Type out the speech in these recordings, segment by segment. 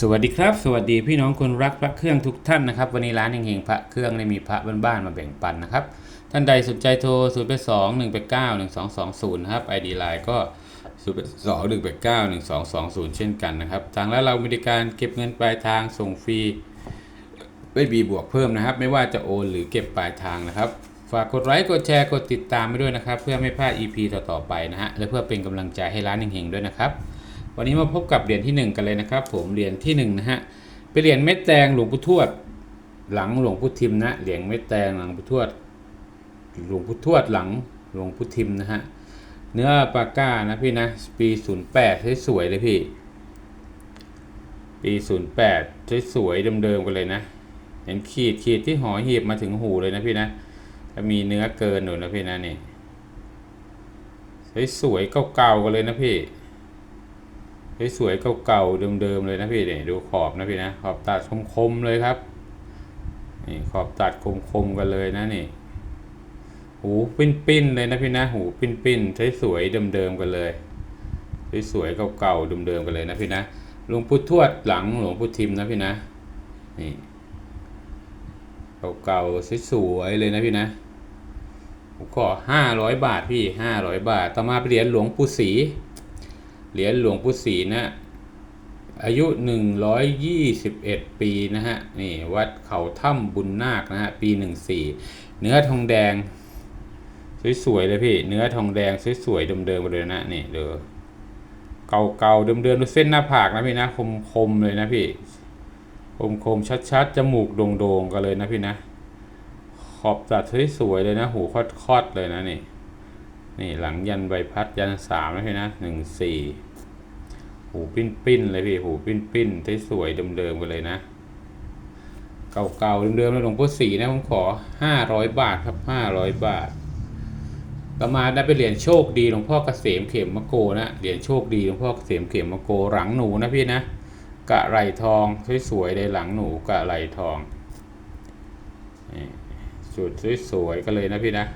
สวัสดีครับ สวัสดีพี่น้องคนรักพระเครื่องทุกท่านนะครับวันนี้ร้านเฮงๆพระเครื่องได้มีพระบ้านๆมาแบ่งปันนะครับท่านใดสนใจโทร0 8 2 1 8 9 1 2 2 0นะครับ ID Line ก็0 8 2 1 8 9 1 2 2 0เช่นกันนะครับทางร้านเรามีบริการเก็บเงินปลายทางส่งฟรีไม่มีบวกเพิ่มนะครับ ไม่ว่าจะโอนหรือเก็บปลายทางนะครับ ฝากกดไลค์กดแชร์กดติดตามไปด้วยนะครับ เพื่อไม่พลาด EP ต่อๆไปนะฮะและเพื่อเป็นกำลังใจให้ร้านเฮงๆด้วยนะครับ วันนี้มาพบกับเหรียญที่ 1 กันเลยนะครับ ผมเหรียญที่1นะฮะเป็นเหรียญเม็ดแดงหลวงปู่ทวด หลังหลวงปู่ทิมนะเหรียญเม็ดแดงหลังปู่ทวด หลวงปู่ทวดหลังหลวงปู่ทิมนะฮะเนื้อปาก้านะพี่นะปี08สวยๆเลยพี่ปี08สวยๆเดิมๆกันเลยนะเห็นขีดขีดที่หอหีบมาถึงหูเลยนะพี่นะจะมีเนื้อเกินหนูนะพี่นะนี่สวยๆเก่าๆกันเลยนะพี่ สวยๆเก่าๆเดิมๆเลยนะพี่เนี่ยดูขอบนะพี่นะขอบตัดคมๆเลยครับนี่ขอบตัดคมๆกันเลยนะนี่ หูปิ้นๆเลยนะพี่นะ หูปิ้นๆสวยๆเดิมๆกันเลยสวยๆเก่าๆเดิมๆกันเลยนะพี่นะหลวงปู่ทวดหลังหลวงปู่ทิมนะพี่นะนี่เก่าๆสวยๆเลยนะพี่นะผมขอห้าร้อยบาทพี่ห้าร้อยบาท ต่อมาไปเหรียญหลวงปู่ศรี เหรียญหลวงปู่ศรีนะอายุ 121 ปีนะฮะนี่วัดเขาถ้ำบุญนาคนะฮะปี 14 เนื้อทองแดง สวยๆเลยพี่ เนื้อทองแดงสวยๆเดิมๆเลยนะนี่เด้อเก่าๆเดิมๆดูเส้นหน้าผากนะพี่นะคมๆเลยนะพี่คมๆชัดๆจมูกโด่งๆกันเลยนะพี่นะ ขอบตัดสวยๆเลยนะ หูคอดๆเลยนะนี่นี่หลังยันใบพัดยันสามนะพี่นะหนึ่งสี่ หูปิ้นปิ้นเลยพี่หูปิ้นปิ้นสวยๆเดิมๆกันเลยนะ เก่าๆเดิมๆแล้วหลวงพ่อสีนะผมขอห้าร้อยบาทครับห้าร้อยบาทต่อมาได้เป็นเหรียญโชคดีหลวงพ่อเกษมเข็มมะโกนะเหรียญโชคดีหลวงพ่อเกษมเข็มมะโกหลังหนูนะพี่นะกะไหลทองสวยๆเลยหลังหนูกะไหลทองจุดสวยๆกันเลยนะพี่นะ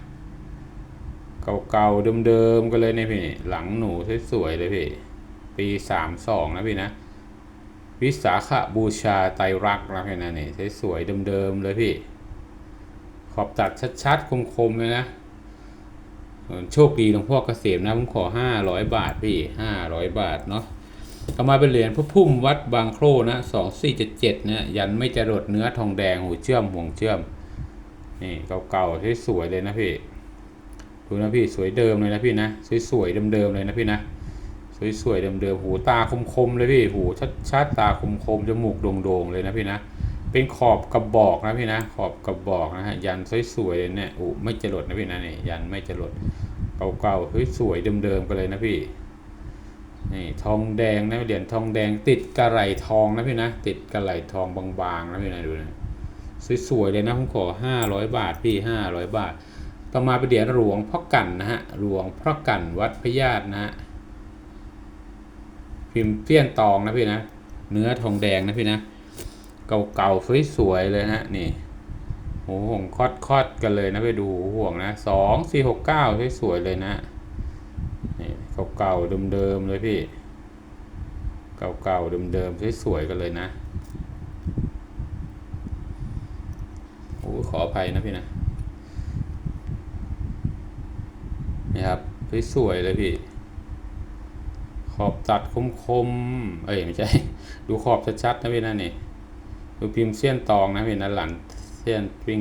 เก่าๆเดิมๆกันเลยเนี่ยพี่หลังหนูสวยๆเลยพี่ ปีสามสองนะพี่นะ วิสาขบูชาไตรรักนะพี่นะนี่สวยๆเดิมๆเลยพี่ ขอบตัดชัดๆ คมๆ เลยนะโชคดีหลวงพ่อเกษมนะ ผมขอห้าร้อยบาทพี่ห้าร้อยบาทเนาะก็มาเป็นเหรียญพระพุ่มวัดบางโครนะสองสี่เจ็ดเจ็ดเนี่ยยันไม่จรดเนื้อทองแดงหูเชื่อมห่วงเชื่อม นี่เก่าๆสวยเลยนะพี่ ดูนะพี่สวยเดิมเลยนะพี่นะสวยๆเดิมๆเลยนะพี่นะ สวยๆเดิมๆหูตาคมๆเลยพี่หูชัดๆตาคมๆจมูกโด่งๆเลยนะพี่นะเป็นขอบกระบอกนะพี่นะขอบกระบอกนะฮะยันสวยๆเนี่ยอู้ไม่จรดนะพี่นะนี่ยันไม่จรดเก่าๆสวยๆเดิมๆกันเลยนะพี่นี่ทองแดงนะเหรียญทองแดงติดกระไหลทองนะพี่นะติดกระไหลทองบางๆนะพี่นะดูนะสวยๆเลยนะผมขอห้าร้อยบาทพี่ห้าร้อยบาท ต่อมาเป็นเหรียญหลวงพ่อกันนะฮะหลวงพ่อกันวัดพญาตนะฮะ พิมพ์เตี้ยนตองนะพี่นะ เนื้อทองแดงนะพี่นะ เก่าๆสวยๆเลยนะนี่หูห่วงคอดๆกันเลยนะไปดูห่วงนะสองสี่หกเก้าสวยๆเลยนะนี่เก่าๆเดิมๆเลยพี่ เก่าๆเดิมๆสวยๆกันเลยนะโอ้ขออภัยนะพี่นะนี่ครับสวยๆเลยพี่ อบตัดคมๆเอ้ยไม่ใช่ ดูขอบชัดๆนะพี่นะนี่ดูพิมพ์เสี้ยนตองนะพี่นะหลังเสี้ยนปิ้ง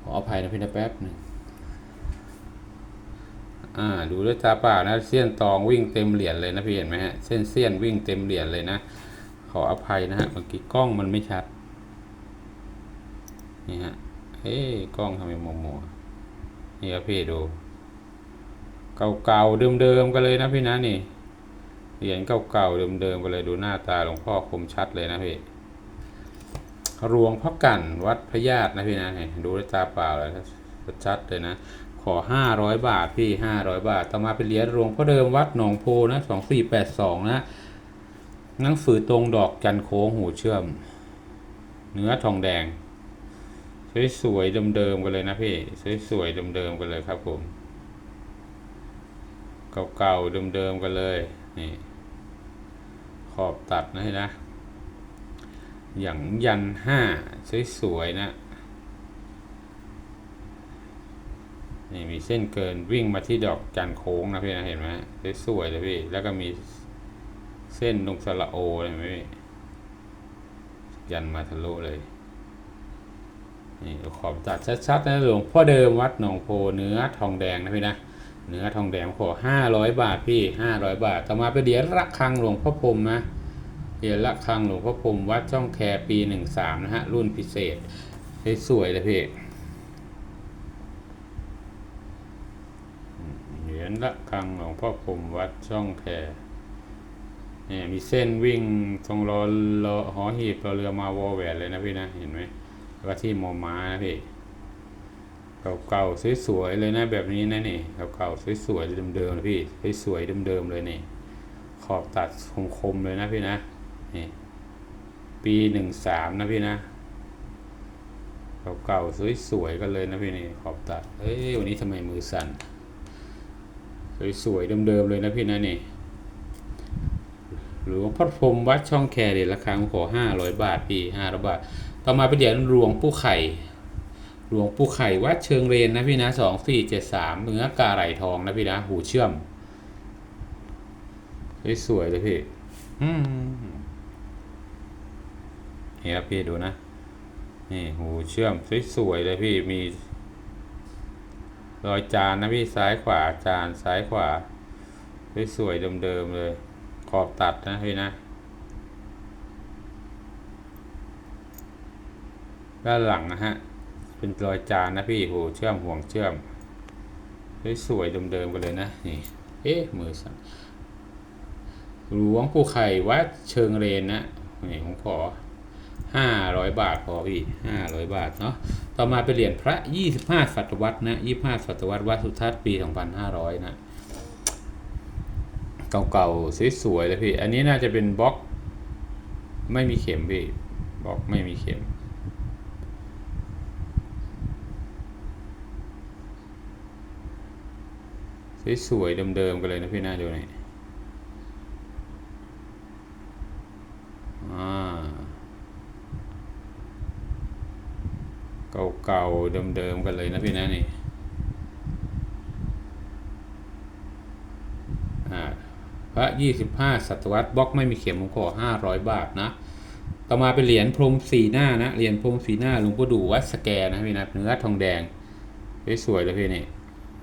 ขออภัยนะพี่นะแป๊บหนึ่งอ่าดูด้วยตาเปล่านะเสี้ยนตองวิ่งเต็มเหรียญเลยนะพี่เห็นไหมฮะเส้นเสี้ยนวิ่งเต็มเหรียญเลยนะ ขออภัยนะฮะเมื่อกี้กล้องมันไม่ชัดนี่ฮะเฮ้กล้องทำไมมัวมัวนี่ครับพี่ดู เก่าๆเดิมๆกันเลยนะพี่นะนี่เหรียญเก่าๆเดิมๆกันเลยดูหน้าตาหลวงพ่อคมชัดเลยนะพี่รวงพ่อกันวัดพระญาตินะพี่นะดูด้วยตาเปล่าเลยชัดเลยนะขอห้าร้อยบาทพี่ห้าร้อยบาท ต่อมาเป็นเหรียญรวงพ่อเดิมวัดหนองโพนะสองสี่แปดสองนะหนังฝือตรงดอกจันโค้งหูเชื่อม เนื้อทองแดง สวยๆเดิมๆกันเลยนะพี่ สวยๆเดิมๆกันเลยครับผม เก่าๆเดิมๆกันเลยนี่ขอบตัดนะพี่นะ อย่างยันห้าสวยๆนะนี่มีเส้นเกินวิ่งมาที่ดอกจันโค้งนะพี่นะเห็นไหมสวยๆเลยพี่ แล้วก็มีเส้นตรงสระโอเลยไหมพี่ยันมาทะลุเลยนี่ขอบตัดชัดๆนะหลวงพ่อเดิมวัดหนองโพเนื้อทองแดงนะพี่นะ เนื้อทองแดงขอห้าร้อยบาทพี่ห้าร้อยบาท ต่อมาไปนเหรียญระฆังหลวงพ่อพรมนะเหรียญระฆังหลวงพ่อพรมวัดช่องแคปีหนึ่งสามนะฮะรุ่นพิเศษสวยเลยพี่เหรียญระฆังหลวงพ่อพรมวัดช่องแคเนี่ยมีเส้นวิ่งตรงรอรอหอหีบรอเรือมาวอแหวนเลยนะพี่นะเห็นไหมแล้วก็ที่มอม้านะพี่ เก่าๆสวยๆเลยนะแบบนี้นะนี่เก่าๆสวยๆเดิมๆเลยพี่สวยๆเดิมๆเลยนี่ขอบตัดคมๆเลยนะพี่นะนี่ปีหนึ่งสามนะพี่นะเก่าๆสวยๆกันเลยนะพี่นี่ขอบตัดเอ้ยวันนี้ทำไมมือสั่นสวยๆเดิมๆเลยนะพี่นะนี่หลวงพ่อพรมวัดช่องแคเดราคาขอห้าร้อยบาทพี่ห้าร้อยบาท ต่อมาเป็นเหรียญหลวงปู่ไข่ หลวงปู่ไข่วัดเชิงเรนนะพี่นะสองสี่เจ็ดสามเนื้อกาไหลทองนะพี่นะ หูเชื่อม สวยเลยพี่อืมนี่ครับพี่ดูนะ นี่หูเชื่อมสวยๆเลยพี่มีรอยจานนะพี่ซ้ายขวาจานซ้ายขวาสวยๆเดิมๆเลย ขอบตัดนะพี่นะด้านหลังนะฮะ เป็นรอยจานนะพี่โหเชื่อมห่วงเชื่อมสวยๆเดิมๆกันเลยนะนี่เอ๊ะมือสั่นหลวงปู่ไข่วัดเชิงเรนนะนี่ผมขอห้าร้อยบาทพอพี่ห้าร้อยบาทเนาะต่อมาเป็นเหรียญพระยี่สิบห้าศตวรรษนะยี่ห้าศตวรรษวัดสุทัศน์ปีสองพันห้าร้อยนะเก่าๆสวยๆเลยพี่ อันนี้น่าจะเป็นบล็อก ไม่มีเข็มพี่บล็อกไม่มีเข็ม สวยๆเดิมๆกันเลยนะพี่น่าดูหน่อยเก่าๆเดิมๆกันเลยนะพี่นะนี่พระยี่สิบห้าศตวรรษบล็อกไม่มีเข็มผมขอห้าร้อยบาทนะ ต่อมาเป็นเหรียญพรมสีหน้านะ เหรียญพรมสีหน้าหลวงพ่อดูวัดสแกนะพี่นะเนื้อทองแดงสวยๆเลยพี่นี่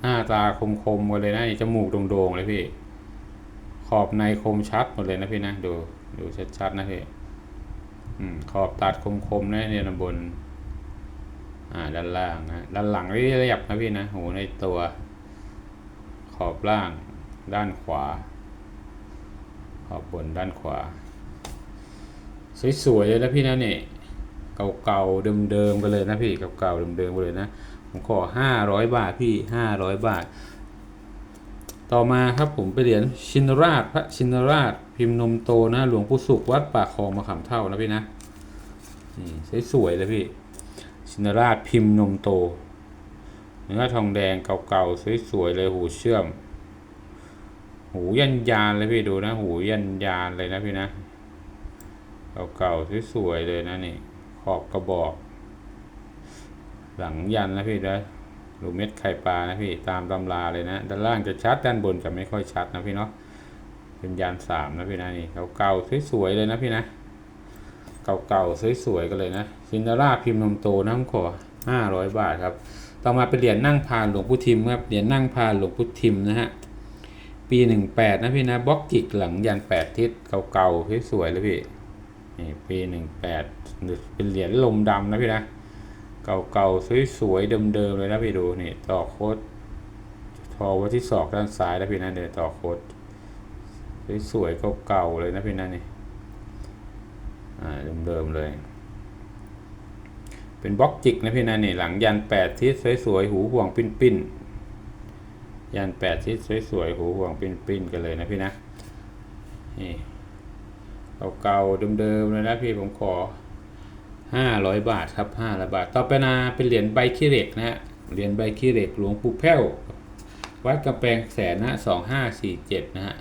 หน้าตาคมๆกันเลยนะนี่จมูกโด่งๆเลยพี่ ขอบในคมชัดหมดเลยนะพี่นะดูดูชัดๆนะพี่ขอบตัดคมๆนะเนี่ยบน อ่าด้านล่างนะด้านหลังเรียบนะพี่นะหูในตัว ขอบล่าง ด้านขวา ขอบบนด้านขวา สวยๆเลยนะพี่นะเนี่ยเก่าๆเดิมๆกันเลยนะพี่เก่าๆเดิมๆกันเลยนะ ผมขอห้าร้อยบาทพี่ห้าร้อยบาท ต่อมาครับผมไปเหรียญชินราชพระชินราช พิมพ์นมโตนะ หลวงปู่สุขวัดปากคลองมะขามเท่านะพี่นะนี่สวยๆเลยพี่ ชินราชพิมพ์นมโตเนื้อทองแดงเก่าๆสวยๆเลยหูเชื่อม หูยันยานเลยพี่ดูนะ หูยันยานเลยนะพี่นะเก่าๆสวยๆเลยนะนี่ขอบกระบอก หลังยันนะพี่นะรูเม็ดไข่ปลานะพี่ตามตำราเลยนะด้านล่างจะชัดด้านบนจะไม่ค่อยชัดนะพี่เนาะเป็นยานสามนะพี่นะนี่เก่าๆสวยๆเลยนะพี่นะ เก่าๆสวยๆกันเลยนะซินดาร่าพิมพ์นมโตน้ำขอห้าร้อยบาทครับต่อมาเป็นเหรียญนั่งพานหลวงพุทิมครับเหรียญนั่งพานหลวงพุทิมนะฮะปีหนึ่งแปดนะพี่นะบล็อกกิกหลังยันแปดทิศเก่าๆสวยๆเลยพี่นี่ปีหนึ่งแปดเป็นเหรียญลมดำนะพี่นะ เก่าๆสวยๆเดิมๆเลยนะพี่ดูนี่ต่อโคดทอไว้ที่ศอกด้านซ้ายนะพี่นะเดี๋ยวต่อโคดสวยๆเก่าๆเลยนะพี่นะนี่อ่าเดิมๆเลย เป็นบล็อกจิกนะพี่นะนี่หลังยันแปดทิศสวยๆหูห่วงปิ้นปิ้นยันแปดทิศสวยๆหูห่วงปิ้นปิ้นกันเลยนะพี่นะนี่เก่าๆเดิมๆเลยนะพี่ผมขอ ห้าร้อยบาทครับห้าร้อยบาท ต่อไปนาเป็นเหรียญใบขี้เหล็กนะฮะ เหรียญใบขี้เหล็กหลวงปู่แพ้ว วัดกำแพงแสนนะสองห้าสี่เจ็ดนะฮะ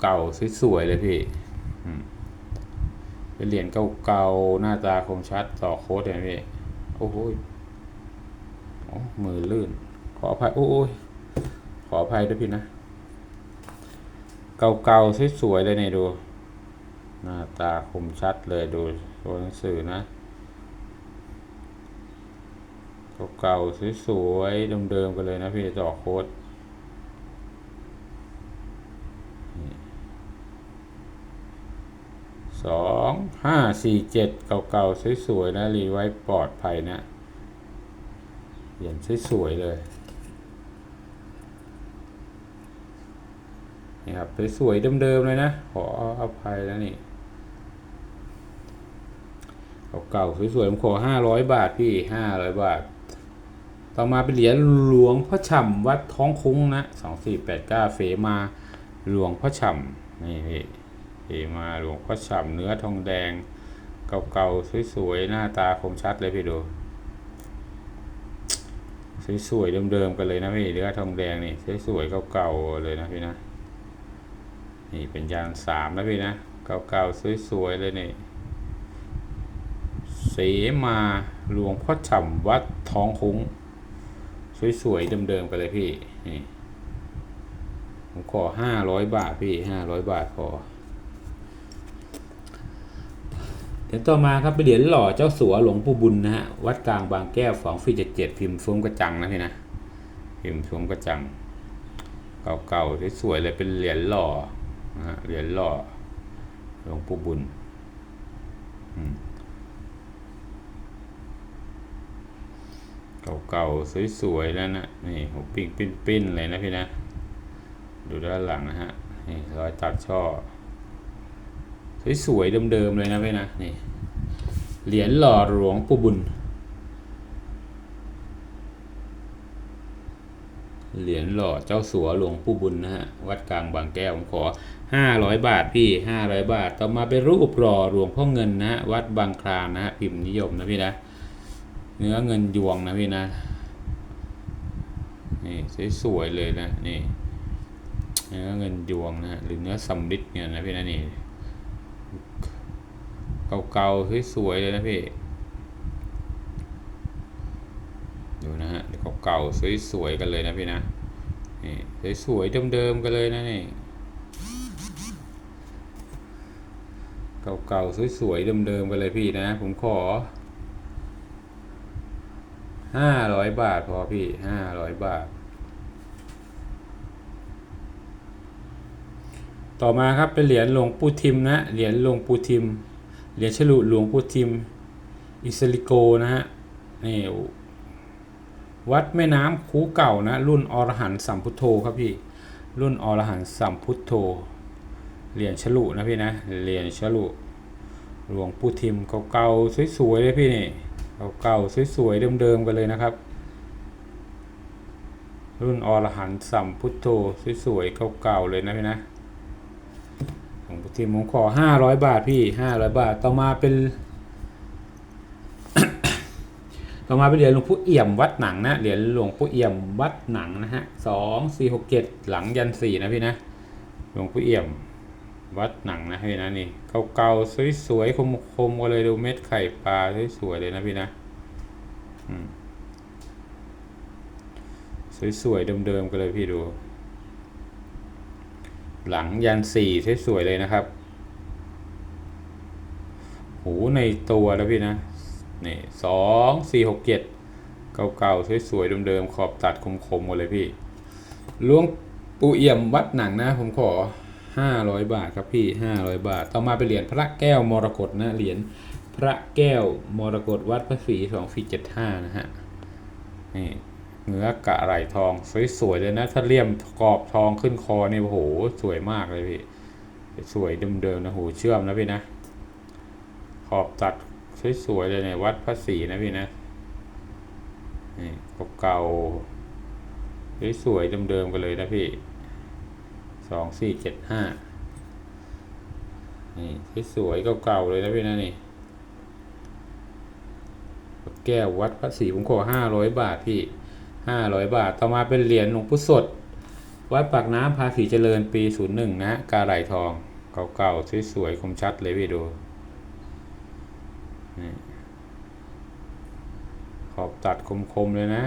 เก่าๆสวยๆเลยพี่ เป็นเหรียญเก่าๆ หน้าตาคมชัดต่อโค้ดเลยพี่ โอ้โหยมือลื่น ขออภัย โอ้ย ขออภัยด้วยพี่นะ เก่าๆสวยๆเลยเนี่ยดู หน้าตาคมชัดเลยดูตัวหนังสือนะเก่าๆสวยๆเดิมๆกันเลยนะพี่ต่อโค้ดสองห้าสี่เจ็ดเก่าๆสวยๆนะรีไว้ปลอดภัยนะเหรียญสวยๆเลยนี่ครับสวยๆเดิมๆเลยนะ ขออภัยนะนี่ เก่าๆสวยๆผมขอห้าร้อยบาทพี่ห้าร้อยบาท ต่อมาเป็นเหรียญหลวงพ่อฉ่ำวัดท้องคุ้งนะสองสี่แปดเก้าเฟมาหลวงพ่อฉ่ำนี่พี่เฟมาหลวงพ่อฉ่ำเนื้อทองแดง เก่าๆสวยๆหน้าตาคมชัดเลยพี่ดูสวยๆเดิมๆกันเลยนะพี่เนื้อทองแดงนี่สวยๆเก่าๆเลยนะพี่นะนี่เป็นยางสามนะพี่นะเก่าๆสวยๆเลยนี่ มาหลวงพ่อฉ่ำวัดท้องคุ้ง สวยๆเดิมๆกันเลยพี่นี่ผมขอห้าร้อยบาทพี่ห้าร้อยบาทพอเดี๋ยวต่อมาครับเป็นเหรียญหล่อเจ้าสัวหลวงปู่บุญนะฮะวัดกลางบางแก้วสองฟีเจ็ดเจ็ดพิมพ์ซุ้มกระจังนะพี่นะพิมพ์ซุ้มกระจัง เก่าๆสวยๆเลยเป็นเหรียญหล่อนะฮะเหรียญหล่อหลวงปู่บุญอืม เก่าๆสวยๆแล้วนะนี่หัวปิ้งปิ้นๆเลยนะพี่นะ ดูด้านหลังนะฮะนี่รอยตัดช่อสวยๆเดิมๆเลยนะพี่นะนี่เหรียญหล่อหลวงปู่บุญเหรียญหล่อเจ้าสัวหลวงปู่บุญนะฮะวัดกลางบางแก้วผมขอห้าร้อยบาทพี่ห้าร้อยบาท ต่อมาเป็นรูปหล่อหลวงพ่อเงินนะฮะวัดบางคลานนะฮะพิมพ์นิยมนะพี่นะ เนื้อเงินยวงนะพี่นะ นี่สวยๆเลยนะนี่เนื้อเงินยวงนะหรือเนื้อสำริดเนี่ยนะพี่นะนี่เก่าๆสวยๆเลยนะพี่ดูนะฮะเก่าๆสวยๆกันเลยนะพี่นะนี่สวยๆเดิมๆกันเลยนะนี่เก่าๆสวยๆเดิมๆกันเลยพี่นะ ผมขอ ห้าร้อยบาทพอพี่ห้าร้อยบาท ต่อมาครับเป็นเหรียญหลวงปู่ทิมนะเหรียญหลวงปู่ทิม เหรียญฉลุหลวงปู่ทิม อิสลิโกนะฮะนี่วัดแม่น้ำคูเก่านะ รุ่นอรหันสัมพุทโธครับพี่ รุ่นอรหันสัมพุทโธเหรียญฉลุนะพี่นะเหรียญฉลุหลวงปู่ทิมเก่าๆสวยๆเลยพี่นี่ เก่าๆสวยๆเดิมๆกันเลยนะครับ รุ่นอรหันต์สัมพุทโธสวยๆเก่าๆเลยนะพี่นะของพุทธิมผมขอห้าร้อยบาทพี่ห้าร้อยบาทต่อมาเป็น ต่อมาเป็นเหรียญหลวงปู่เอี่ยมวัดหนังนะเหรียญหลวงปู่เอี่ยมวัดหนังนะฮะสองสี่หกเจ็ดหลังยันสี่นะพี่นะหลวงปู่เอี่ยม วัดหนังนะพี่นะนี่เก่าๆสวยๆคมๆกันเลยดูเม็ดไข่ปลาสวยๆเลยนะพี่นะสวยๆเดิมๆกันเลยพี่ดู หลังยันสี่สวยๆเลยนะครับหูในตัวแล้วพี่นะนี่สองสี่หกเจ็ดเก่าๆสวยๆเดิมๆขอบตัดคมๆหมดเลยพี่หลวงปู่เอี่ยมวัดหนังนะผมขอ ห้าร้อยบาทครับพี่ห้าร้อยบาท ต่อมาเป็นเหรียญพระแก้วมรกตนะ เหรียญพระแก้วมรกตวัดพระศรีสองฟีเจ็ดห้านะฮะ นี่เนื้อกะไหลทองสวยๆเลยนะ ถ้าเลี่ยมกรอบทองขึ้นคอเนี่ยโอ้โห สวยมากเลยพี่ สวยเดิมๆนะโหเชื่อมนะพี่นะ ขอบตัดสวยๆเลยในวัดพระศรีนะพี่นะ นี่เก่าๆสวยๆเดิมๆกันเลยนะพี่ สองสี่เจ็ดห้านี่สวยๆเก่าๆเลยนะพี่นะนี่แก้ววัดพระศรีผมขอห้าร้อยบาทพี่ห้าร้อยบาท ต่อมาเป็นเหรียญหลวงปู่สด วัดปากน้ำภาษีเจริญปี01นย์หนึ่งนะกาไหลทองเก่าๆสวยๆคมชัดเลยพี่ดูนี่ขอบตัดคมๆเลยนะ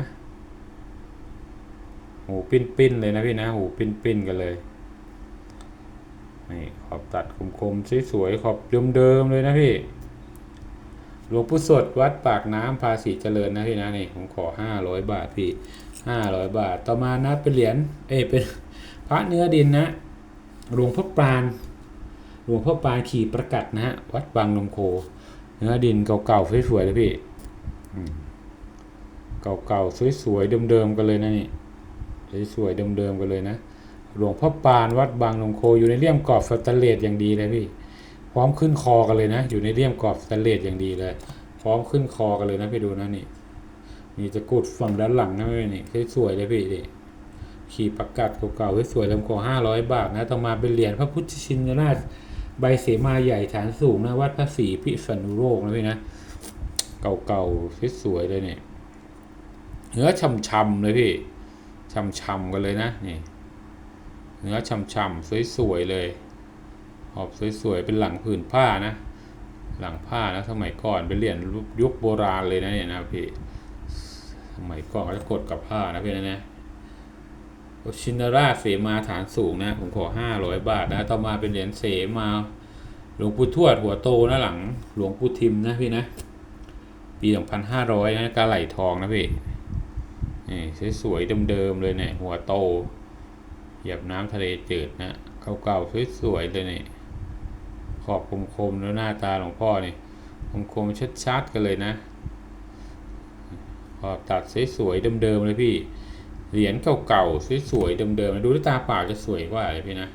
หูปิ้นๆเลยนะพี่นะ หูปิ้นๆกันเลย นี่ขอบตัดคมๆสวยๆขอบเดิมๆเลยนะพี่หลวงปู่สดวัดปากน้ำภาษีเจริญนะพี่นะนี่ผมขอ500บาทพี่500บาท ต่อมานะเป็นเหรียญเอ้เป็นพระเนื้อดินนะหลวงพ่อปาน หลวงพ่อปานขี่ประกัดนะฮะวัดบางนมโค เนื้อดินเก่าๆสวยๆเลยพี่เก่าๆสวยๆเดิมๆกันเลยนะนี่สวยๆเดิมๆกันเลยนะ หลวงพ่อปานวัดบางนมโคอยู่ในเลี่ยมกรอบสแตนเลสอย่างดีเลยพี่ พร้อมขึ้นคอกันเลยนะ อยู่ในเลี่ยมกรอบสแตนเลสอย่างดีเลย พร้อมขึ้นคอกันเลยนะพี่ดูนะนี่มีตะกุดฝั่งด้านหลังนะพี่นี่สวยเลยพี่ดิขี่ประกาศเก่าๆสวยๆลำโพงห้าร้อยบาทนะต่อมาเป็นเหรียญพระพุทธชินราชใบเสมาใหญ่ฐานสูงนะวัดพระศรีพิษณุโลกนะพี่นะเก่าๆสวยๆเลยเนี่ยเนื้อช่ำๆเลยพี่ช่ำๆกันเลยนะนี่ เนื้อช่ำๆสวยๆเลยออบสวยๆเป็นหลังผืนผ้านะ หลังผ้านะสมัยก่อนเป็นเหรียญยุคโบราณเลยนะเนี่ยนะพี่สมัยก่อนเขาจะกดกับผ้านะพี่นะเนี่ยชินราเสมาฐานสูงนะ ผมขอห้าร้อยบาทนะ ต่อมาเป็นเหรียญเสมาหลวงปู่ทวดหัวโตนะหลังหลวงปู่ทิมนะพี่นะ ปีสองพันห้าร้อยนะกาไหลทองนะพี่นี่สวยๆเดิมๆเลยเนี่ยหัวโต เหยียบน้ำทะเลจืดนะเก่าๆสวยๆเลยเนี่ยขอบคมๆแล้วหน้าตาหลวงพ่อนี่คมๆชัดๆกันเลยนะขอบตัดสวยๆเดิมๆเลยพี่เหรียญเก่าๆสวยๆเดิมๆดูด้วยตาเปล่าจะสวยกว่าเลยพี่นะ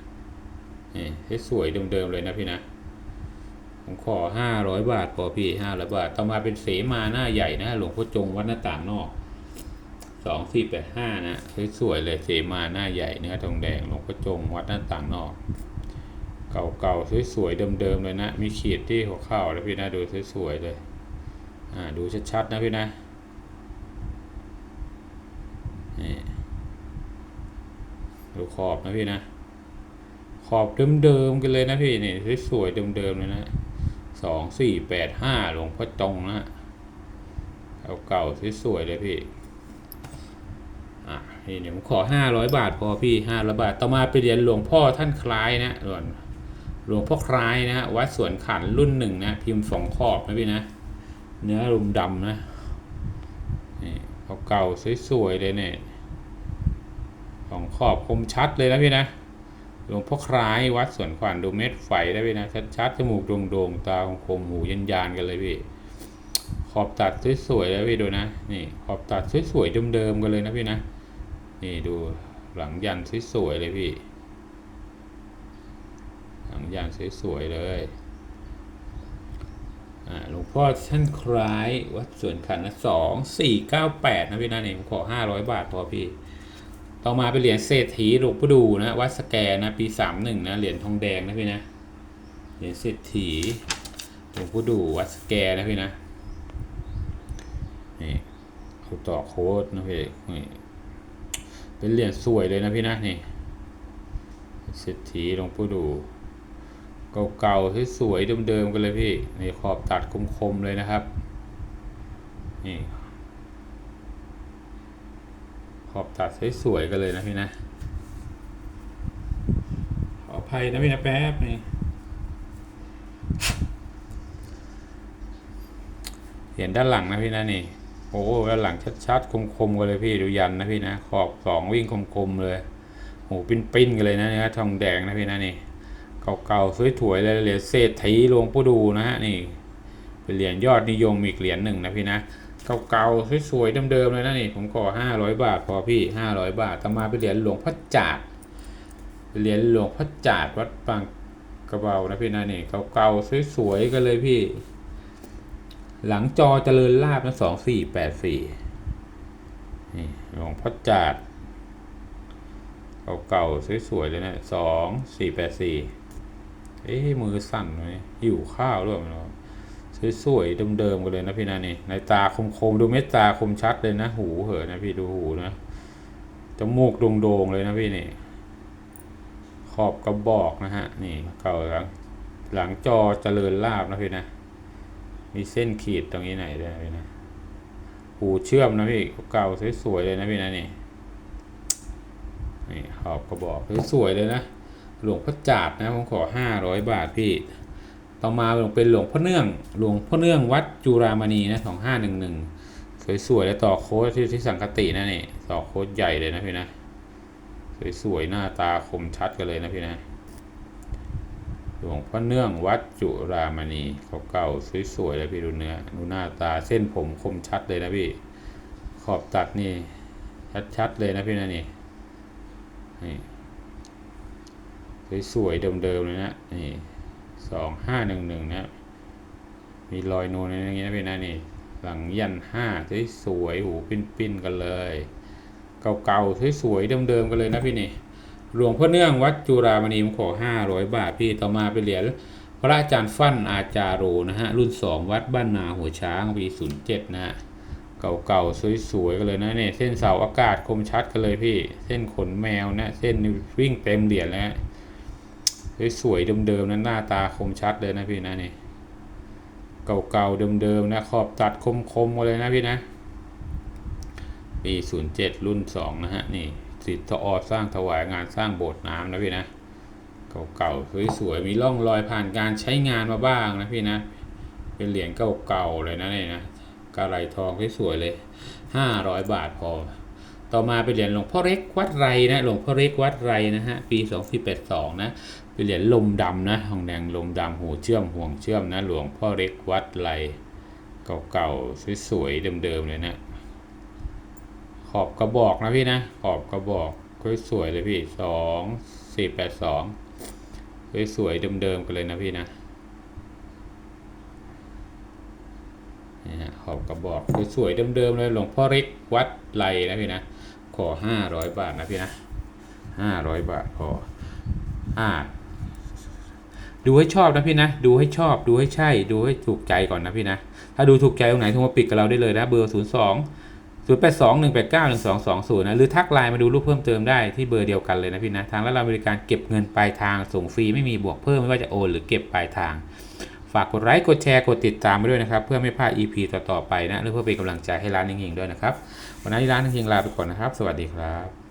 นี่สวยๆเดิมๆเลยนะพี่นะผมขอห้าร้อยบาทพอพี่ห้าร้อยบาท ต่อมาเป็นเสมาหน้าใหญ่นะหลวงพ่อจงวัดหน้าต่างนอก สองสี่แปดห้านะสวยๆเลยเสมาหน้าใหญ่เนื้อทองแดงหลวงพ่อจงวัดหน้าต่างนอก เก่าๆสวยๆเดิมๆเลยนะ มีขีดที่หัวเข่าแล้วพี่นะดูสวยๆเลยอ่าดูชัดๆนะพี่นะนี่ดูขอบนะพี่นะ ขอบเดิมๆกันเลยนะพี่นี่สวยๆเดิมๆเลยนะสองสี่แปดห้าหลวงพ่อจงนะเก่าๆสวยๆเลยพี่ นี่เดี๋ยวผมขอห้าร้อยบาทพอพี่ห้าร้อยบาท ต่อมาไปเรียนหลวงพ่อท่านคล้ายนะหลวงหลวงพ่อคล้ายนะวัดสวนขันรุ่นหนึ่งนะ พิมพ์สองขอบนะพี่นะ เนื้อรุมดำนะนี่เก่าๆสวยๆเลยเนี่ยสองขอบคมชัดเลยนะพี่นะหลวงพ่อคล้ายวัดสวนขวัญดูเม็ดไฟได้พี่นะชัดๆจมูกโด่งๆตาคมหูยันยานๆกันเลยพี่ขอบตัดสวยๆแล้วพี่ดูนะนี่ขอบตัดสวยๆเดิมๆกันเลยนะพี่นะ นี่ดูหลังยันสวยๆเลยพี่ หลังยันสวยๆเลยหลวงพ่อท่านคล้ายวัดสวนขันนะสองสี่เก้าแปดนะพี่นะนี่ผมขอห้าร้อยบาทพอพี่ ต่อมาเป็นเหรียญเศรษฐีหลวงปู่ดูนะวัดสแกนะปีสามหนึ่งนะเหรียญทองแดงนะพี่นะเหรียญเศรษฐีหลวงปู่ดูวัดสแกนะพี่นะนี่เขาต่อโค้ดนะพี่นี่ เป็นเหรียญสวยเลยนะพี่นะนี่เศรษฐีหลวงปู่ดูเก่าๆสวยๆเดิมๆกันเลยพี่นี่ขอบตัดคมๆเลยนะครับนี่ขอบตัดสวยๆกันเลยนะพี่นะขออภัยนะพี่นะแป๊บนี่เห็นด้านหลังนะพี่นะนี่ อ้ด้านหลังชัดๆคมๆกันเลยพี่ดูยันนะพี่นะขอบสองวิ่งคมๆเลยโอ้ปิ้นๆกันเลยนะนี่ทองแดงนะพี่นะนี่เก่าๆสวยๆเลยเหรียญเศรษฐีหลวงปู่ดูนะฮะนี่เป็นเหรียญยอดนิยมอีกเหรียญหนึ่งนะพี่นะเก่าๆสวยๆเดิมๆเลยนะนี่ผมขอห้าร้อยบาทพอพี่ห้าร้อยบาทต่อมาเป็นเหรียญหลวงพ่อจาดเป็นเหรียญหลวงพ่อจาดวัดบางกระเบานะพี่นะนี่เก่าๆสวยๆกันเลยพี่ หลังจอเจริญลาบนะสองสี่แปดสี่นี่หลวงพ่อจาดเก่าๆสวยๆเลยนะสองสี่แปดสี่เอ๊มือสั่นไหมหิวข้าวด้วยมันสวยๆเดิมๆกันเลยนะพี่นะนี่ในตาคมๆดูเม็ดตาคมชัดเลยนะหูเหอะนะพี่ดูหูนะจมูกโด่งๆเลยนะพี่นี่ ขอบกระบอกนะฮะนี่เก่าหลังหลังจอเจริญลาบนะพี่นะ มีเส้นขีดตรงนี้ไหนด้วยนะพี่นะหูเชื่อมนะพี่เก่าสวยๆเลยนะพี่นะนี่นี่ขอบกระบอกสวยๆเลยนะหลวงพ่อจาดนะผมขอห้าร้อยบาทพี่ ต่อมาเป็นหลวงพ่อเนื่อง หลวงพ่อเนื่องวัดจุรามณีนะสองห้าหนึ่งหนึ่งสวยๆแล้วต่อโค้ดที่ที่สังกตินะนี่ต่อโค้ดใหญ่เลยนะพี่นะสวยๆหน้าตาคมชัดกันเลยนะพี่นะ หลวงพ่อเนื่องวัดจุรามณีเขาเก่าสวยๆเลยพี่ดูเนื้อดูหน้าตาเส้นผมคมชัดเลยนะพี่ ขอบตัดนี่ชัดๆเลยนะพี่นะนี่นี่สวยๆเดิมๆเลยนะนี่สองห้าหนึ่งหนึ่งนะมีรอยนูนอย่างเงี้ยนะพี่นะนี่ หลังยันห้าสวยๆหูปิ้นๆกันเลย เก่าๆสวยๆเดิมๆกันเลยนะพี่นี่ หลวงพ่อเนื่องวัดจุรามณีมขอห้าร้อยบาทพี่ต่อมาไปเหรียญพระอาจารย์ฟั่นอาจาโรนะฮะ รุ่นสองวัดบ้านนาหัวช้างปีศูนย์เจ็ดนะฮะ เก่าๆ สวยๆ กันเลยนะเนี่ยเส้นเสาอากาศคมชัดกันเลยพี่ เส้นขนแมวนะ เส้นวิ่งเต็มเหรียญแล้วสวยๆเดิมๆนั้นหน้าตาคมชัดเลยนะพี่นะนี่เก่าๆเดิมๆนะขอบตัดคมๆกันเลยนะพี่นะ ปีศูนย์เจ็ดรุ่นสองนะฮะ นี่ สิทธิ์ทอสร้างถวายงานสร้างโบสถ์น้ำนะพี่นะเก่าๆสวยๆมีร่องรอยผ่านการใช้งานมาบ้างนะพี่นะ เป็นเหรียญเก่าๆเลยนะเนี่ยนะกระไรทองสวยๆเลยห้าร้อยบาทพอ ต่อมาเป็นเหรียญหลวงพ่อเล็กวัดไรนะหลวงพ่อเล็กวัดไรนะฮะปีสองสี่แปดสองนะเป็นเหรียญลมดำนะทองแดงลมดำหูเชื่อมห่วงเชื่อมนะหลวงพ่อเล็กวัดไรเก่าๆสวยๆเดิมๆเลยนะ อบกระบอกนะพี่นะ ขอบกระบอกสวยๆเลยพี่สองสี่แปดสองสวยๆเดิมๆกันเลยนะพี่นะนี่ฮะขอบกระบอกสวยๆเดิมๆเลยหลวงพ่อเล็กวัดไรนะพี่นะ ขอห้าร้อยบาทนะพี่นะห้าร้อยบาทพออ่าดูให้ชอบนะพี่นะ ดูให้ชอบ ดูให้ใช่ ดูให้ถูกใจก่อนนะพี่นะ ถ้าดูถูกใจตรงไหนโทรมาปิดกับเราได้เลยนะ เบอร์ศู นย์สองศูนย์แปดสองหนึ่งแปดเก้าหนึ่งสองสองศูนย์นะหรือทักไลน์มาดูรูปเพิ่มเติมได้ที่เบอร์เดียวกันเลยนะพี่นะ ทางร้านเราบริการเก็บเงินปลายทางส่งฟรีไม่มีบวกเพิ่มไม่ว่าจะโอนหรือเก็บปลายทาง ฝากกดไลค์กดแชร์กดติดตามไปด้วยนะครับ เพื่อไม่พลาด EP ต่อๆไปนะหรือเพื่อเป็นกำลังใจให้ร้านเฮงๆด้วยนะครับ วันนี้ร้านเฮงๆลาไปก่อนนะครับ สวัสดีครับ